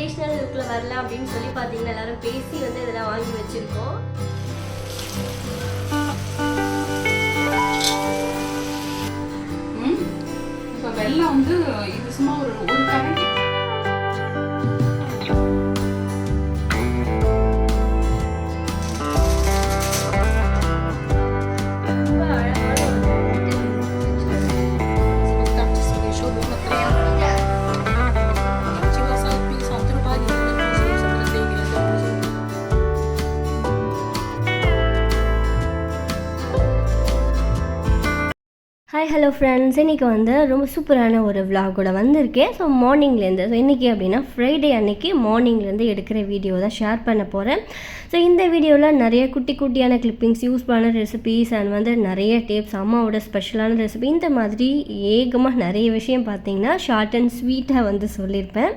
Traditional லுக்கில் வரல அப்படின்னு சொல்லி பார்த்தீங்கன்னா எல்லாரும் பேசி வந்து இதெல்லாம் வாங்கி வச்சுருக்கோம். இப்போ வெள்ளம் வந்து இது சும்மா ஒரு ஒரு கரண்டி ஹாய் ஹலோ ஃப்ரெண்ட்ஸ் இன்றைக்கி வந்து ரொம்ப சூப்பரான ஒரு விலாகோட வந்திருக்கேன் ஸோ மார்னிங்லேருந்து ஸோ இன்றைக்கி அப்படின்னா ஃப்ரைடே அன்னைக்கு மார்னிங்லேருந்து எடுக்கிற வீடியோ தான் ஷேர் பண்ண போகிறேன் ஸோ இந்த வீடியோவில் நிறைய குட்டி குட்டியான கிளிப்பிங்ஸ் யூஸ் பண்ண ரெசிபீஸ் அண்ட் வந்து நிறைய டேப்ஸ் அம்மாவோட ஸ்பெஷலான ரெசிபி இந்த மாதிரி ஏகமாக நிறைய விஷயம் பார்த்தீங்கன்னா ஷார்ட் அண்ட் ஸ்வீட்டாக வந்து சொல்லியிருப்பேன்.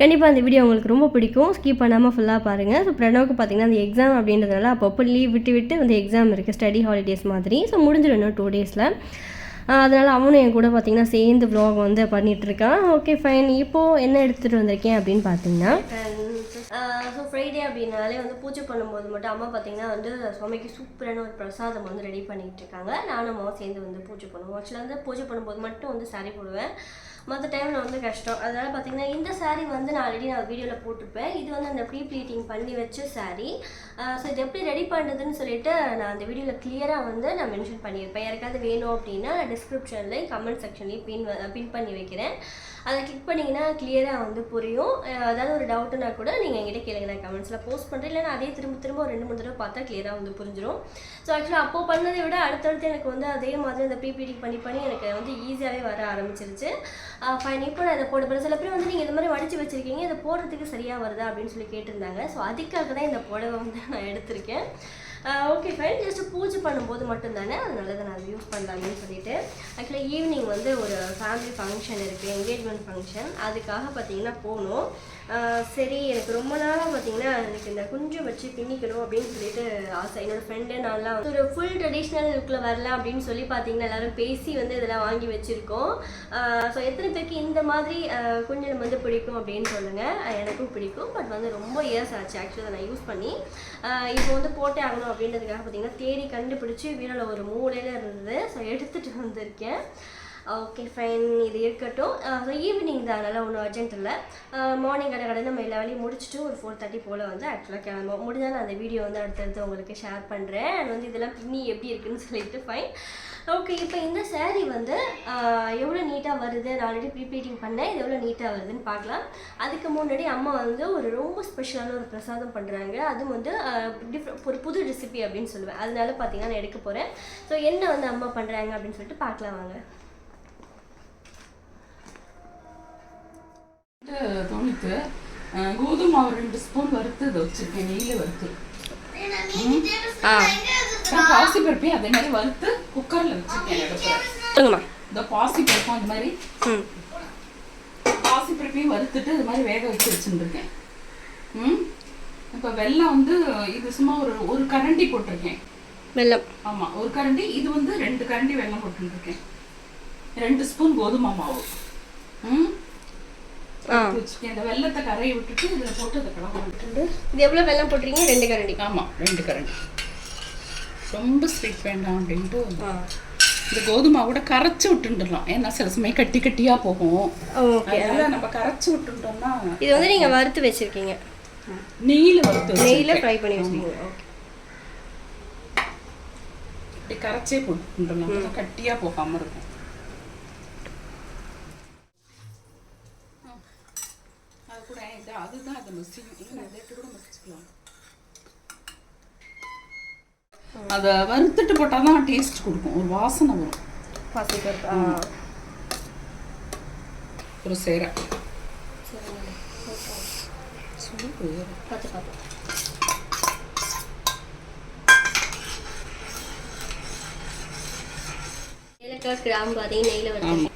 கண்டிப்பாக அந்த வீடியோ உங்களுக்கு ரொம்ப பிடிக்கும். ஸ்கிப் பண்ணாமல் ஃபுல்லாக பாருங்கள் ஸோ பிரணவுக்கு பார்த்தீங்கன்னா அந்த எக்ஸாம் அப்படின்றதுனால அப்பப்போ லீவ் விட்டு விட்டு அந்த எக்ஸாம் இருக்குது ஸ்டடி ஹாலிடேஸ் மாதிரி. ஸோ முடிஞ்சிடணும் டூ டேஸில் அதனால் அவனும் என் கூட பார்த்தீங்கன்னா சேர்ந்து vlog வந்து பண்ணிகிட்ருக்கான் ஓகே ஃபைன் இப்போது என்ன எடுத்துகிட்டு வந்திருக்கேன் அப்படின்னு பார்த்தீங்கன்னா ஸோ ஃப்ரைடே அப்படின்னாலே வந்து பூஜை பண்ணும்போது மட்டும் அம்மா பார்த்தீங்கன்னா வந்து சுவாமிக்கு சூப்பரான ஒரு பிரசாதம் வந்து ரெடி பண்ணிகிட்டு இருக்காங்க. நானும் அம்மாவும் சேர்ந்து வந்து பூஜை பண்ணுவோம். ஆக்சுவலாக வந்து பூஜை பண்ணும்போது மட்டும் வந்து saree போடுவேன். மற்ற டைமில் வந்து கஷ்டம். அதனால் பார்த்திங்கன்னா இந்த சாரீ வந்து நான் ஆல்ரெடி நான் வீடியோவில் போட்டிருப்பேன். இது வந்து அந்த ப்ரீ ப்ளீட்டிங் பண்ணி வச்ச சாரீ ஸோ இது எப்படி ரெடி பண்ணுறதுன்னு சொல்லிட்டு நான் அந்த வீடியோவில் கிளியராக வந்து நான் மென்ஷன் பண்ணியிருப்பேன். யாருக்காவது வேணும் அப்படின்னா டிஸ்கிரிப்ஷன்லேயும் கமெண்ட் செக்ஷன்லேயும் பின் பின் பண்ணி வைக்கிறேன். அதை கிளிக் பண்ணிங்கன்னா கிளியராக வந்து புரியும். அதாவது ஒரு டவுட்டுனா கூட நீங்கள் என்கிட்ட கேளுங்க. நான் கமெண்ட்ஸில் போஸ்ட் பண்ணுறேன் இல்லைனா அதே திரும்ப திரும்ப ஒரு ரெண்டு மூணு தடவை பார்த்தா கிளியராக வந்து புரிஞ்சிடும் ஸோ ஆக்சுவலாக அப்போ பண்ணதை விட அடுத்தடுத்து எனக்கு வந்து அதே மாதிரி அந்த பிபிடி பண்ணி பண்ணி எனக்கு வந்து ஈஸியாகவே வர ஆரம்பிச்சிருச்சு. ஃபைன் இப்போ நான் இதை போட போகிறேன் சில பேர் வந்து நீங்கள் இந்த மாதிரி வடிச்சு வச்சிருக்கீங்க. இதை போடுறதுக்கு சரியாக வருதா அப்படின்னு சொல்லி கேட்டிருந்தாங்க. ஸோ அதுக்காக தான் இந்த புடவை வந்து நான் எடுத்திருக்கேன். ஓகே ஃபைன் ஜஸ்ட் பூஜை பண்ணும்போது மட்டும்தானே அதனால தான் நான் யூஸ் பண்ணலாம்னு சொல்லிட்டு. ஆக்சுவலாக ஈவினிங் வந்து ஒரு ஃபேமிலி ஃபங்க்ஷன் இருக்குது என்கேஜ்மெண்ட் ஃபங்க்ஷன் அதுக்காக பார்த்தீங்கன்னா போகணும். சரி எனக்கு ரொம்ப நாளாக பார்த்தீங்கன்னா எனக்கு இந்த குஞ்சு வச்சு பின்னிக்கணும் அப்படின்னு சொல்லிட்டு ஆசை. என்னோட ஃப்ரெண்டு நான்லாம் ஒரு ஃபுல் ட்ரெடிஷ்னல் லுக்கில் வரலாம் அப்படின்னு சொல்லி பார்த்தீங்கன்னா எல்லாரும் பேசி வந்து இதெல்லாம் வாங்கி வச்சுருக்கோம். ஸோ எத்தனை பேருக்கு இந்த மாதிரி குஞ்சு நம்ம வந்து பிடிக்கும் அப்படின்னு சொல்லுங்கள் எனக்கும் பிடிக்கும். பட் வந்து ரொம்ப இயர்ஸ் ஆச்சு. ஆக்சுவலாக நான் யூஸ் பண்ணி இப்போ வந்து போட்டே ஆகணும் அப்படின்றதுக்காக பார்த்தீங்கன்னா தேடி கண்டுபிடிச்சி வீடில் ஒரு மூலையில் இருந்தது. ஸோ எடுத்துகிட்டு வந்திருக்கேன். ஓகே ஃபைன் இது இருக்கட்டும். ஸோ ஈவினிங் தான். அதனால் ஒன்றும் அர்ஜென்ட் இல்லை. மார்னிங் கடை கடை நம்ம எல்லா வேலையும் முடிச்சுட்டு ஒரு ஃபோர் தேர்ட்டி போல் வந்து ஆக்சுவலாக கிளம்பும் முடிஞ்சால் நான் அந்த வீடியோ வந்து அடுத்தடுத்து உங்களுக்கு ஷேர் பண்ணுறேன் அண்ட் வந்து இதெல்லாம் பின்னி எப்படி இருக்குன்னு சொல்லிட்டு ஃபைன் ஓகே இப்போ இந்த சேரீ வந்து எவ்வளோ நீட்டாக வருது? நான் ஆல்ரெடி ப்ரீப்ளீட்டிங் பண்ணேன். இது எவ்வளோ நீட்டாக வருதுன்னு பார்க்கலாம். அதுக்கு முன்னாடி அம்மா வந்து ஒரு ரொம்ப ஸ்பெஷலான ஒரு பிரசாதம் பண்ணுறாங்க அதுவும் வந்து டிஃப்ரெண்ட் ஒரு புது ரெசிபி அப்படின்னு சொல்லுவேன். அதனால பார்த்தீங்கன்னா நான் எடுக்க போகிறேன் ஸோ என்ன வந்து அம்மா பண்ணுறாங்க அப்படின்னு சொல்லிட்டு பார்க்கலாம் வாங்க. அஹ், கோதுமை மாவு ரெண்டு ஸ்பூன் வறுத்து இதை வச்சிருக்கேன் நெய்யில் வறுத்து. பாசி பருப்பையும் அதே மாதிரி வறுத்து குக்கரில் வச்சிருக்கேன் இந்த பாசி பருப்பும் அந்த மாதிரி. பாசி பருப்பையும் வறுத்துட்டு இது மாதிரி வேக வச்சு வச்சுருக்கேன் ம்? இப்போ வெல்லம் வந்து இது சும்மா ஒரு ஒரு கரண்டி போட்டிருக்கேன். வெல்லம். ஆமா ஒரு கரண்டி. இது வந்து ரெண்டு கரண்டி வெல்லம் போட்டுருக்கேன் ரெண்டு ஸ்பூன் கோதுமை மாவு. ம்? ஆ. வச்சுருக்கேன் இந்த வெல்லத்தை கரையை விட்டுட்டு இதில் போட்டு அதை கலந்து இது எவ்வளோ வெல்லம் போட்டிருக்கீங்க? ரெண்டு கரண்டி. ஆமாம் ரெண்டு கரண்டி. ரொம்ப ஸ்வீட் வேண்டாம் அப்படின்ட்டு இந்த கோதுமை கூட கரைச்சி விட்டுட்டுலாம் ஏன்னா சில சமயம் கட்டி கட்டியாக போகும். அதனால நம்ம கரைச்சி விட்டுட்டோம்னா இது வந்து நீங்கள் வறுத்து வச்சிருக்கீங்க. நெய்யில் வறுத்து நெய்யில். ஃப்ரை பண்ணி வச்சிருக்கீங்க. ஓகே. இப்படி கரைச்சே அப்பதான் கட்டியாக போகாமல் இருக்கும். கூட இது அதுதான் அதை மசியும் இல்லை லேட்டு கூட மசிச்சுக்கலாம் அதை வறுத்துட்டு போட்டால் தான் டேஸ்ட் கொடுக்கும். ஒரு வாசனை வரும். ஆ ஒரு சேரை. சரி பார்த்து பார்த்து ஏலக்காய் கிராம்பு அதையும் நெய்யில் வச்சு ஆமாம்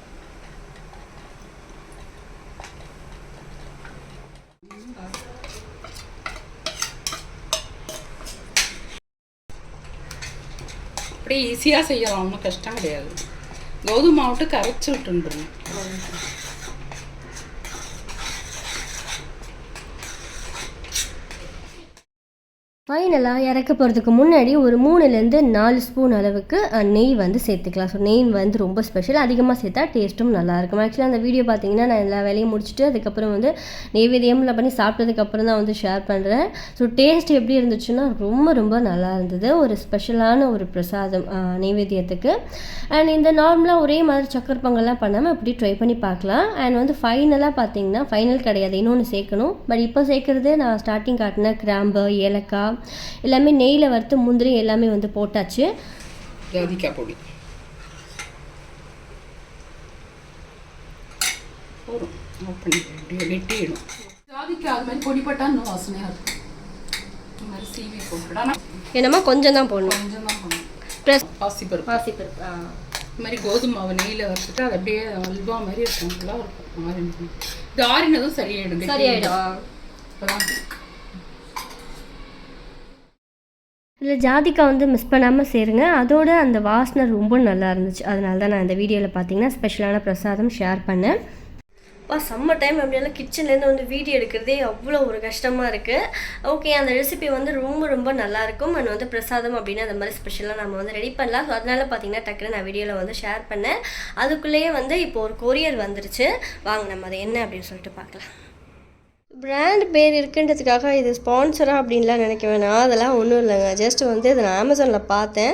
அப்படியே ஈஸியாக செய்யலாம். ஒன்றும் கஷ்டம் கிடையாது. கோதுமை மாவுட்டு கரைச்சி விட்டுருந்துருங்க ஃபைனலாக இறக்க போகிறதுக்கு முன்னாடி ஒரு மூணுலேருந்து நாலு ஸ்பூன் அளவுக்கு நெய் வந்து சேர்த்துக்கலாம். ஸோ நெய் வந்து ரொம்ப ஸ்பெஷல் அதிகமாக சேர்த்தா டேஸ்ட்டும் நல்லாயிருக்கும். ஆக்சுவலாக அந்த வீடியோ பார்த்தீங்கன்னா நான் எல்லா வேலையும் முடிச்சுட்டு அதுக்கப்புறம் வந்து நெய்வேதியமில் பண்ணி சாப்பிட்டதுக்கப்புறம் தான் வந்து ஷேர் பண்ணுறேன் ஸோ டேஸ்ட் எப்படி இருந்துச்சுன்னா ரொம்ப ரொம்ப நல்லா இருந்தது. ஒரு ஸ்பெஷலான ஒரு பிரசாதம் நெய்வேதியத்துக்கு நெய்வேத்தியத்துக்கு. அண்ட் இந்த நார்மலாக ஒரே மாதிரி சக்கர பொங்கல்லாம் பண்ணாமல் இப்படி ட்ரை பண்ணி பார்க்கலாம். அண்ட் வந்து ஃபைனலாக பார்த்தீங்கன்னா ஃபைனல் கிடையாது. இன்னொன்று சேர்க்கணும். பட் இப்போ சேர்க்குறது நான் ஸ்டார்டிங் காட்டின கிராம்பு ஏலக்காய் எல்லாமே நெய்யில் வறுத்து முந்திரி எல்லாமே வந்து போட்டாச்சு. ஜாதிக்காய் பொடி. போதும். ஆஃப் பண்ணிக்கிறேன் அப்படியே வெட்டிடும் ஜாதிக்காய் அது மாதிரி பொடி பட்டா இன்னும் வாசனையாக இருக்கும். இந்த மாதிரி சீவி போட்டுடா ஆனால் என்னமா கொஞ்சம் தான் போடணும். கொஞ்சம் தான் பண்ணணும் ப்ளஸ் பாசிப்பருப்பு. பாசிப்பருப்பு ஆ. இந்த மாதிரி கோதுமை மாவு நெய்யில் வறுத்துட்டு அது அப்படியே அல்வா மாதிரி இருக்கும். நல்லா இருக்கும். ஆறினதும் இது ஆறினதும் சரியாயிடும். சரியாயிடும் இப்போதான் இதில் ஜாதிக்காய் வந்து மிஸ் பண்ணாமல் சேருங்க. அதோட அந்த வாசனை ரொம்ப நல்லா இருந்துச்சு. அதனால தான் நான் இந்த வீடியோவில் பார்த்தீங்கன்னா ஸ்பெஷலான பிரசாதம் ஷேர் பண்ணேன். வா சம்மர் டைம் அப்படியெல்லாம் கிச்சன்லேருந்து வந்து வீடியோ எடுக்கிறதே அவ்வளோ ஒரு கஷ்டமாக இருக்குது ஓகே அந்த ரெசிபி வந்து ரொம்ப ரொம்ப நல்லாயிருக்கும் அண்ட் வந்து பிரசாதம் அப்படின்னு அந்த மாதிரி ஸ்பெஷலாக நம்ம வந்து ரெடி பண்ணலாம். ஸோ அதனால பார்த்தீங்கன்னா டக்குனு நான் வீடியோவில் வந்து ஷேர் பண்ணேன். அதுக்குள்ளேயே வந்து இப்போ ஒரு கொரியர் வந்துருச்சு. வாங்க நம்ம அதை என்ன அப்படின்னு சொல்லிட்டு பார்க்கலாம் பிராண்ட் பேர் இருக்குன்றதுக்காக இது ஸ்பான்சரா அப்படின்லாம் நினைக்க வேணாம். அதெல்லாம் ஒன்றும் இல்லைங்க. ஜஸ்ட் வந்து இதை நான் அமேசானில் பார்த்தேன்.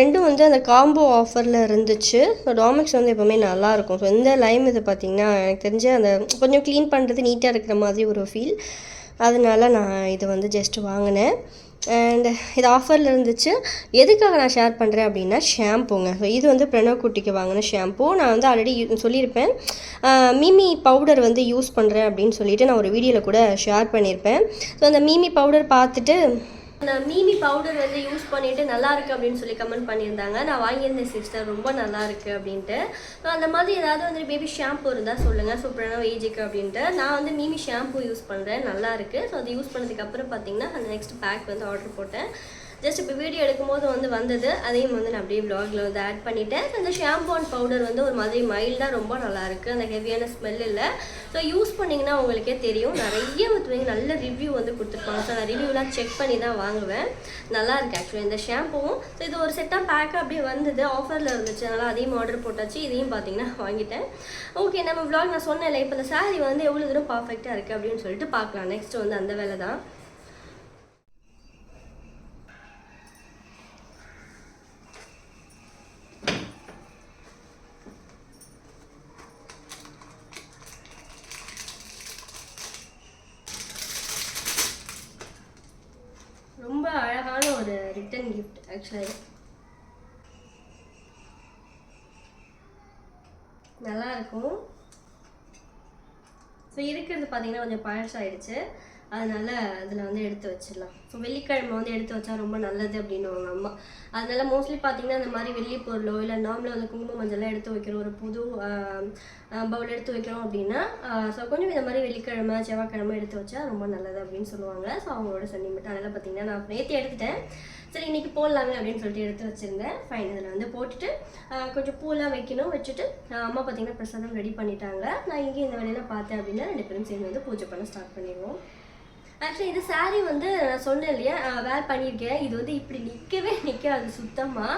ரெண்டும் வந்து அந்த காம்போ ஆஃபரில் இருந்துச்சு. டாமிக்ஸ் வந்து எப்போவுமே நல்லாயிருக்கும். ஸோ இந்த லைம் இது பார்த்திங்கன்னா எனக்கு தெரிஞ்சு அந்த கொஞ்சம் க்ளீன் பண்ணுறது நீட்டாக இருக்கிற மாதிரி ஒரு ஃபீல் அதனால நான் இது வந்து ஜஸ்ட் வாங்கினேன். அண்ட் இது ஆஃபரில் இருந்துச்சு. எதுக்காக நான் ஷேர் பண்ணுறேன் அப்படின்னா ஷாம்புங்க ஸோ இது வந்து பிரணவ் குட்டிக்கு வாங்கின ஷாம்பூ நான் வந்து ஆல்ரெடி சொல்லியிருப்பேன். மீமி பவுடர் வந்து யூஸ் பண்ணுறேன் அப்படின்னு சொல்லிட்டு நான் ஒரு வீடியோவில் கூட ஷேர் பண்ணியிருப்பேன். ஸோ அந்த மீமி பவுடர் பார்த்துட்டு நான் மீமி பவுடர் வந்து யூஸ் பண்ணிட்டு நல்லா இருக்கு அப்படின்னு சொல்லி கமெண்ட் பண்ணியிருந்தாங்க. நான் வாங்கியிருந்தேன் சிஸ்டர் ரொம்ப நல்லா இருக்கு அப்படின்ட்டு. அந்த மாதிரி ஏதாவது வந்து பேபி ஷாம்பு இருந்தால் சொல்லுங்கள் சூப்பரான ஏஜுக்கு அப்படின்ட்டு. நான் வந்து மீமி ஷாம்பு யூஸ் பண்ணுறேன் நல்லா இருக்கு. ஸோ அது யூஸ் பண்ணதுக்கப்புறம் பார்த்தீங்கன்னா அந்த நெக்ஸ்ட் பேக் வந்து ஆர்டர் போட்டேன். ஜஸ்ட் இப்போ வீடியோ எடுக்கும்போது வந்து வந்தது. அதையும் வந்து நான் அப்படியே ப்ளாகில் வந்து ஆட் பண்ணிட்டேன். அந்த ஷாம்பு அண்ட் பவுடர் வந்து ஒரு மாதிரி மைல்டாக ரொம்ப நல்லாயிருக்கு அந்த ஹெவியான ஸ்மெல் இல்லை. ஸோ யூஸ் பண்ணிங்கன்னா உங்களுக்கே தெரியும். நிறைய வந்து நல்ல ரிவ்யூ வந்து கொடுத்துருப்பாங்க. ஸோ நான் ரிவ்யூலாம் செக் பண்ணி தான் வாங்குவேன். நல்லா இருக்குது ஆக்சுவலி இந்த ஷாம்புவும் ஸோ இது ஒரு செட்டாக பேக்காக அப்படியே வந்தது. ஆஃபரில் இருந்துச்சு. அதனால் அதையும் ஆர்டர் போட்டாச்சு. இதையும் பார்த்தீங்கன்னா வாங்கிட்டேன். ஓகே நம்ம ப்ளாக் நான் சொன்னேன்ல இப்போ இந்த சாரீ வந்து எவ்வளோ தூரம் பர்ஃபெக்டாக இருக்குது அப்படின்னு சொல்லிட்டு பார்க்கலாம். நெக்ஸ்ட் வந்து அந்த வேலை தான் ரொம்ப அழகான ஒரு ரிட்டன் கிஃப்ட் ஆக்சுவலி நல்லா இருக்கும் ஸோ இருக்கிறது பார்த்தீங்கன்னா கொஞ்சம் பழசாயிடுச்சு. அதனால் அதில் வந்து எடுத்து வச்சிடலாம். ஸோ வெள்ளிக்கிழமை வந்து எடுத்து வச்சா ரொம்ப நல்லது அப்படின்னுவாங்க அம்மா. அதனால் மோஸ்ட்லி பார்த்தீங்கன்னா இந்த மாதிரி வெள்ளி பொருளோ இல்லை நார்மலாக வந்து குங்கும மஞ்சள்லாம் எடுத்து வைக்கிறோம். ஒரு புது பவுல் எடுத்து வைக்கிறோம் அப்படின்னா ஸோ கொஞ்சம் இந்த மாதிரி வெள்ளிக்கிழமை செவ்வாய்க்கிழமை எடுத்து வச்சா ரொம்ப நல்லது அப்படின்னு சொல்லுவாங்க. ஸோ அவங்களோட சென்டிமெண்ட் அதனால் பார்த்தீங்கன்னா நான் நேற்று எடுத்துட்டேன். சரி இன்னைக்கு போடலாமே அப்படின்னு சொல்லிட்டு எடுத்து வச்சிருந்தேன். ஃபைன் இதில் வந்து போட்டுட்டு கொஞ்சம் பூலாம் வைக்கணும் வச்சுட்டு அம்மா பார்த்தீங்கன்னா பிரசாதம் ரெடி பண்ணிட்டாங்க. நான் இங்கே இந்த வேலையெல்லாம் பார்த்தேன் அப்படின்னா ரெண்டு பேரும் சேர்ந்து வந்து பூஜை பண்ண ஸ்டார்ட் பண்ணிடுவோம். ஆக்சுவலி இது saree வந்து நான் சொன்னேன் இல்லையா? வேர் பண்ணியிருக்கேன். இது வந்து இப்படி நிற்கவே நிற்காது சுத்தமாக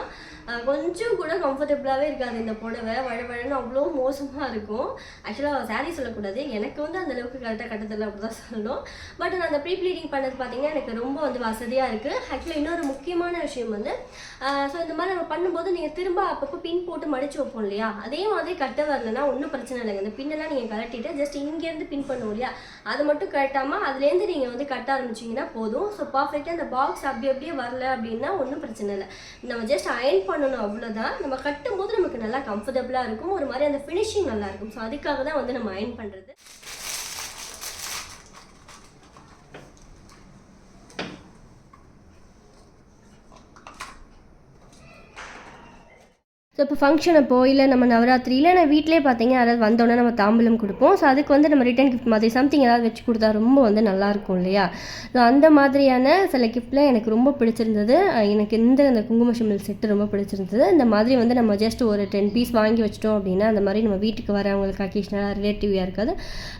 கொஞ்சம் கூட கம்ஃபர்டபுளாகவே இருக்காது இந்த புடவை. வழவழன்னு அவ்வளோ மோசமாக இருக்கும். ஆக்சுவலாக சாரீ சொல்லக்கூடாது. எனக்கு வந்து அந்த அளவுக்கு கரெக்டாக கட்டதில்லை அப்படி தான் சொல்லணும். பட் நான் அந்த ப்ரீ ப்ளீடிங் பண்ணது பார்த்தீங்கன்னா எனக்கு ரொம்ப வந்து வசதியாக இருக்குது ஆக்சுவலாக இன்னொரு முக்கியமான விஷயம் வந்து ஸோ இந்த மாதிரி நம்ம பண்ணும்போது நீங்கள் திரும்ப அப்பப்போ பின் போட்டு மடிச்சு வைப்போம் இல்லையா? அதே மாதிரி கட்ட வரலன்னா ஒன்றும் பிரச்சனை இல்லைங்க. இந்த பின்னெல்லாம் நீங்கள் கலட்டிட்டு ஜஸ்ட் இங்கேருந்து பின் பண்ணுவோம் இல்லையா? அதை மட்டும் கட்டாமல் அதுலேருந்து நீங்கள் வந்து கட்ட ஆரம்பிச்சிங்கன்னா போதும். ஸோ பர்ஃபெக்டாக அந்த பாக்ஸ் அப்படி அப்படியே வரல அப்படின்னா ஒன்றும் பிரச்சனை இல்லை. நம்ம ஜஸ்ட் அயன் பண்ணணும் அவ்வளோதான் நம்ம கட்டும்போது நமக்கு நல்லா கம்ஃபர்டபுளாக இருக்கும். ஒரு மாதிரி அந்த ஃபினிஷிங் நல்லா இருக்கும். ஸோ அதுக்காக தான் வந்து நம்ம அயன் பண்ணுறது ஸோ இப்போ ஃபங்க்ஷன் அப்போ இல்லை நம்ம நவராத்திரி நான் வீட்டிலே பார்த்தீங்க யாராவது வந்தோடனே நம்ம தாம்பூலம் கொடுப்போம். ஸோ அதுக்கு வந்து நம்ம ரிட்டன் கிஃப்ட் மாதிரி சம்திங் ஏதாவது வச்சு கொடுத்தா ரொம்ப வந்து நல்லாயிருக்கும் இல்லையா? ஸோ அந்த மாதிரியான சில கிஃப்ட்லாம் எனக்கு ரொம்ப பிடிச்சிருந்தது. எனக்கு இந்த அந்த குங்கும சிமிழ் செட்டு ரொம்ப பிடிச்சிருந்தது. இந்த மாதிரி வந்து நம்ம ஜஸ்ட் ஒரு டென் பீஸ் வாங்கி வச்சிட்டோம் அப்படின்னா அந்த மாதிரி நம்ம வீட்டுக்கு வரவங்களுக்கு அக்கேஷனலாக ரிலேட்டிவாக இருக்காது.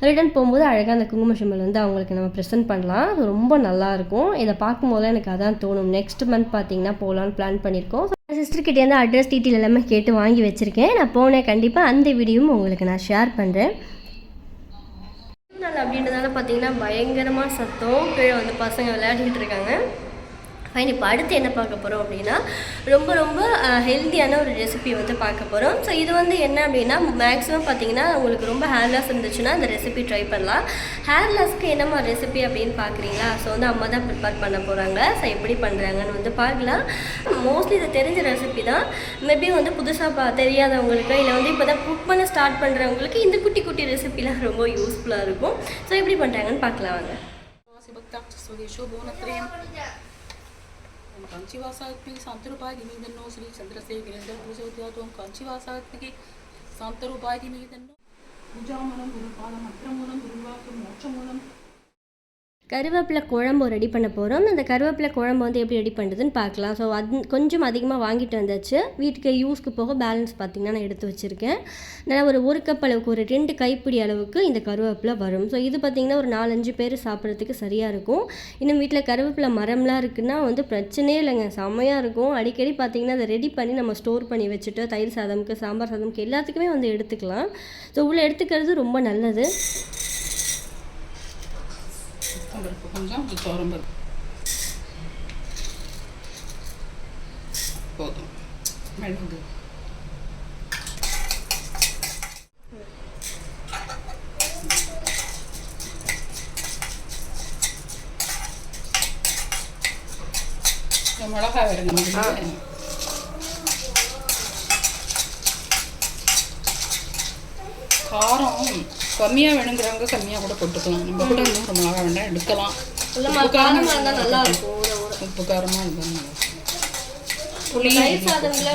ரிட்டன் போகும்போது அழகாக அந்த குங்கும சிமிழ் வந்து அவங்களுக்கு நம்ம ப்ரெசென்ட் பண்ணலாம். ரொம்ப நல்லாயிருக்கும். இதை பார்க்கும்போது எனக்கு அதான் தோணும். நெக்ஸ்ட் மந்த் பார்த்தீங்கன்னா போகலான்னு பிளான் பண்ணியிருக்கோம். சிஸ்டர் கிட்டேருந்து அட்ரஸ் டீட்டெயில் எல்லாமே கேட்டு வாங்கி வச்சுருக்கேன். நான் போனேன் கண்டிப்பாக அந்த வீடியோவும் உங்களுக்கு நான் ஷேர் பண்ணுறேன் நாள் அப்படின்றதால பார்த்தீங்கன்னா பயங்கரமாக சத்தம் கீழே வந்து பசங்க விளையாடிக்கிட்டு இருக்காங்க. ஃபைன் இப்போ அடுத்து என்ன பார்க்க போகிறோம் அப்படின்னா ரொம்ப ரொம்ப ஹெல்த்தியான ஒரு ரெசிபி வந்து பார்க்க போகிறோம் ஸோ இது வந்து என்ன அப்படின்னா மேக்ஸிமம் பார்த்தீங்கன்னா உங்களுக்கு ரொம்ப ஹேர் லாஸ் இருந்துச்சுன்னா அந்த ரெசிபி ட்ரை பண்ணலாம். ஹேர் லாஸ்க்கு என்னம்மா ரெசிபி அப்படின்னு பார்க்குறீங்களா? ஸோ வந்து அம்மா தான் ப்ரிப்பேர் பண்ண போகிறாங்க ஸோ எப்படி பண்ணுறாங்கன்னு வந்து பார்க்கலாம். மோஸ்ட்லி இது தெரிஞ்ச ரெசிபி தான். மேபி வந்து புதுசாக பா தெரியாதவங்களுக்கு இல்லை வந்து இப்போ தான் குக் பண்ண ஸ்டார்ட் பண்ணுறவங்களுக்கு இந்த குட்டி குட்டி ரெசிபிலாம் ரொம்ப யூஸ்ஃபுல்லாக இருக்கும். ஸோ எப்படி பண்ணுறாங்கன்னு பார்க்கலாம் வாங்க. வாசிபக்தாட்ச சுதேஷோ போனத்ரயம் காஞ்சிவாசாத்மிகி சாந்தரூபாகினி தன்னோ ஸ்ரீ சந்திரசேகரேந்திர பூஜோத்யாத்வம் காஞ்சிவாசாத்மிகி சாந்தரூபாகினி தன்னோ பூஜாமூலம் குருபாலம் அத்திரமூலம் குருவாக்கம் மோட்சமூலம் கருவேப்பிலை குழம்பு ரெடி பண்ண போகிறோம் அந்த கருவேப்பிலை குழம்பு வந்து எப்படி ரெடி பண்ணுறதுன்னு பார்க்கலாம். ஸோ அது கொஞ்சம் அதிகமாக வாங்கிட்டு வந்தாச்சு. வீட்டுக்கு யூஸ்க்கு போக பேலன்ஸ் பார்த்திங்கன்னா நான் எடுத்து வச்சுருக்கேன். நான் ஒரு ஒரு கப் அளவுக்கு ஒரு ரெண்டு கைப்பிடி அளவுக்கு இந்த கருவேப்பிலை வரும். ஸோ இது பார்த்திங்கன்னா ஒரு நாலஞ்சு பேர் சாப்பிட்றதுக்கு சரியாக இருக்கும். இன்னும் வீட்டில் கருவேப்பிலை மரம்லாம் இருக்குன்னா வந்து பிரச்சனையே இல்லைங்க. செம்மையாக இருக்கும். அடிக்கடி பார்த்திங்கன்னா அதை ரெடி பண்ணி நம்ம ஸ்டோர் பண்ணி வச்சுட்டு தயிர் சாதம்க்கு சாம்பார் சாதம்க்கு எல்லாத்துக்குமே வந்து எடுத்துக்கலாம். ஸோ உள்ளே எடுத்துக்கிறது ரொம்ப நல்லது. பருப்பு கொஞ்சம் துவரம்பருப்பு போதும். மிளகு. மிளகாய் வேறு காரம். கம்மியாக வேணுங்கிறவங்க கம்மியாக கூட போட்டுக்கலாம். நம்ம கூட இன்னும் ஒரு மிளகா வேண்டாம் எடுக்கலாம். இல்லைம்மா காரமாக இருந்தால் நல்லாயிருக்கும் ஊற ஊற. உப்பு காரமாக இருந்தால்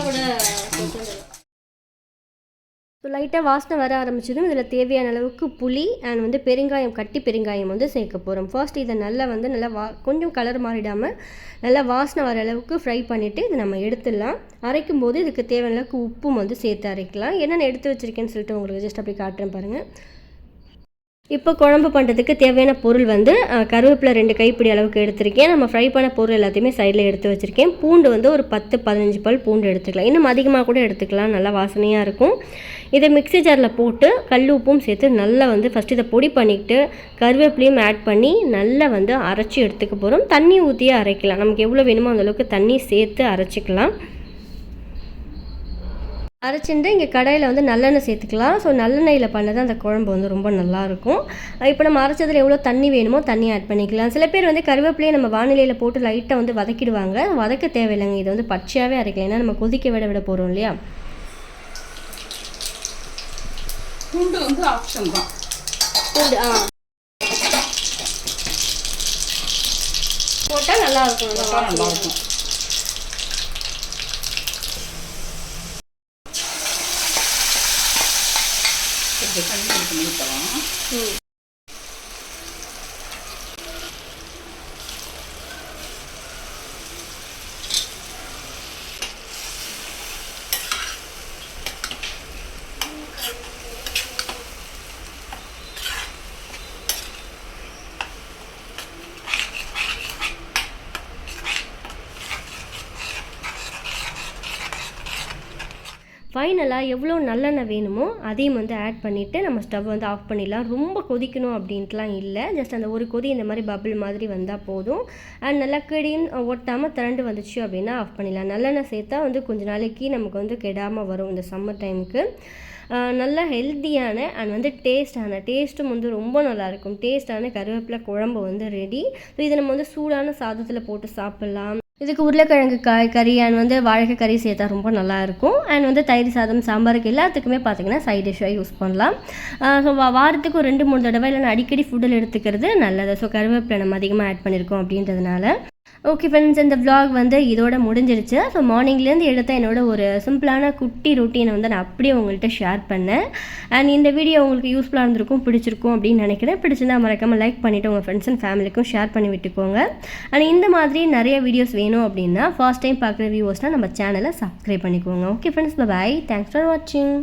விட ஸோ லைட்டாக வாசனை வர ஆரம்பிச்சதும் இதில் தேவையான அளவுக்கு புளி அண்ட் வந்து பெருங்காயம் கட்டி பெருங்காயம் வந்து சேர்க்க போகிறோம் ஃபர்ஸ்ட் இதை நல்லா வந்து நல்லா வா கொஞ்சம் கலர் மாறிடாமல் நல்லா வாசனை வர அளவுக்கு ஃப்ரை பண்ணிவிட்டு இதை நம்ம எடுத்துடலாம். அரைக்கும் போது இதுக்கு தேவையான அளவுக்கு உப்பும் வந்து சேர்த்து அரைக்கலாம். என்னென்ன எடுத்து வச்சுருக்கேன்னு சொல்லிட்டு உங்களுக்கு ஜஸ்ட் அப்படி காட்டுறேன் பாருங்கள் இப்போ குழம்பு பண்ணுறதுக்கு தேவையான பொருள் வந்து கருவேப்பிலை ரெண்டு கைப்பிடி அளவுக்கு எடுத்திருக்கேன். நம்ம ஃப்ரை பண்ண பொருள் எல்லாத்தையுமே சைடில் எடுத்து வச்சுருக்கேன். பூண்டு வந்து ஒரு பத்து பதினஞ்சு பல் பூண்டு எடுத்துக்கலாம். இன்னும் அதிகமாக கூட எடுத்துக்கலாம். நல்லா வாசனையாக இருக்கும். இதை மிக்ஸி ஜாரில் போட்டு கல் உப்பும் சேர்த்து நல்லா வந்து ஃபஸ்ட்டு இதை பொடி பண்ணிக்கிட்டு கருவேப்பிலையும் ஆட் பண்ணி நல்லா வந்து அரைச்சி எடுத்துக்க போகிறோம் தண்ணி ஊற்றியே அரைக்கலாம். நமக்கு எவ்வளோ வேணுமோ அந்தளவுக்கு தண்ணி சேர்த்து அரைச்சிக்கலாம். அரைச்சிட்டு இங்கே கடாயில் வந்து நல்லெண்ணெய் சேர்த்துக்கலாம். ஸோ நல்லெண்ணெயில் பண்ணது அந்த குழம்பு வந்து ரொம்ப நல்லாயிருக்கும் இப்போ நம்ம அரைச்சதில் எவ்வளோ தண்ணி வேணுமோ தண்ணி ஆட் பண்ணிக்கலாம். சில பேர் வந்து கருவேப்பிலையை நம்ம வானிலையில் போட்டு லைட்டாக வந்து வதக்கிடுவாங்க. வதக்க தேவையில்லைங்க. இது வந்து பச்சையாகவே அரைக்கலாம். ஏன்னா நம்ம கொதிக்க விட விட போகிறோம் இல்லையா? பூண்டு வந்து ஆப்ஷன் தான். பூண்டு ஆ. போட்டால் நல்லா இருக்கும் நல்லா போட்டா நல்லா இருக்கும் கொஞ்சம் தண்ணி எடுத்து ஊற்றலாம் ஃபைனலாக எவ்வளோ நல்லெண்ணெய் வேணுமோ அதையும் வந்து ஆட் பண்ணிவிட்டு நம்ம ஸ்டவ் வந்து ஆஃப் பண்ணிடலாம். ரொம்ப கொதிக்கணும் அப்படின்ட்டுலாம் இல்லை. ஜஸ்ட் அந்த ஒரு கொதி இந்த மாதிரி பபிள் மாதிரி வந்தால் போதும். அண்ட் நல்லா கடின்னு ஒட்டாமல் திரண்டு வந்துச்சு அப்படின்னா ஆஃப் பண்ணிடலாம். நல்லெண்ணெய் சேர்த்தா வந்து கொஞ்ச நாளைக்கு நமக்கு வந்து கெடாமல் வரும் இந்த சம்மர் டைமுக்கு நல்ல ஹெல்த்தியான அண்ட் வந்து டேஸ்டான டேஸ்ட்டும் வந்து ரொம்ப நல்லாயிருக்கும் டேஸ்டான கருவேப்பிலை குழம்பு வந்து ரெடி ஸோ இதை நம்ம வந்து சூடான சாதத்தில் போட்டு சாப்பிட்லாம். இதுக்கு உருளைக்கிழங்கு காய் கறி அண்ட் வந்து வாழைக்காய் கறி சேர்த்தா ரொம்ப நல்லாயிருக்கும். அண்ட் வந்து தயிர் சாதம் சாம்பாருக்கு எல்லாத்துக்குமே பார்த்தீங்கன்னா சைட் டிஷ்ஷாக யூஸ் பண்ணலாம். ஸோ வாரத்துக்கு ஒரு ரெண்டு மூணு தடவை இல்லைன்னா அடிக்கடி ஃபுட்டில் எடுத்துக்கிறது நல்லது. ஸோ கருவேப்பிலை நம்ம அதிகமாக ஆட் பண்ணியிருக்கோம் அப்படின்றதுனால. ஓகே ஃப்ரெண்ட்ஸ் இந்த விலாக் வந்து இதோட முடிஞ்சிருச்சு. ஸோ மார்னிங்லேருந்து எடுத்த என்னோட ஒரு சிம்பிளான குட்டி ரொட்டீனை வந்து நான் அப்படியே உங்கள்கிட்ட ஷேர் பண்ணேன். அண்ட் இந்த வீடியோ உங்களுக்கு யூஸ்ஃபுல்லாக இருந்திருக்கும் பிடிச்சிருக்கும் அப்படின்னு நினைக்கிறேன். பிடிச்சிருந்தா மறக்காமல் லைக் பண்ணிவிட்டு உங்கள் ஃப்ரெண்ட்ஸ் அண்ட் ஃபேமிலிக்கும் ஷேர் பண்ணி விட்டுக்கோங்க. அண்ட் இந்த மாதிரி நிறைய வீடியோஸ் வேணும் அப்படின்னா ஃபர்ஸ்ட் டைம் பார்க்குற வியூவர்ஸ்னால் நம்ம சேனலை சப்ஸ்கிரைப் பண்ணிக்கோங்க. Okay friends bye thanks for வாட்சிங்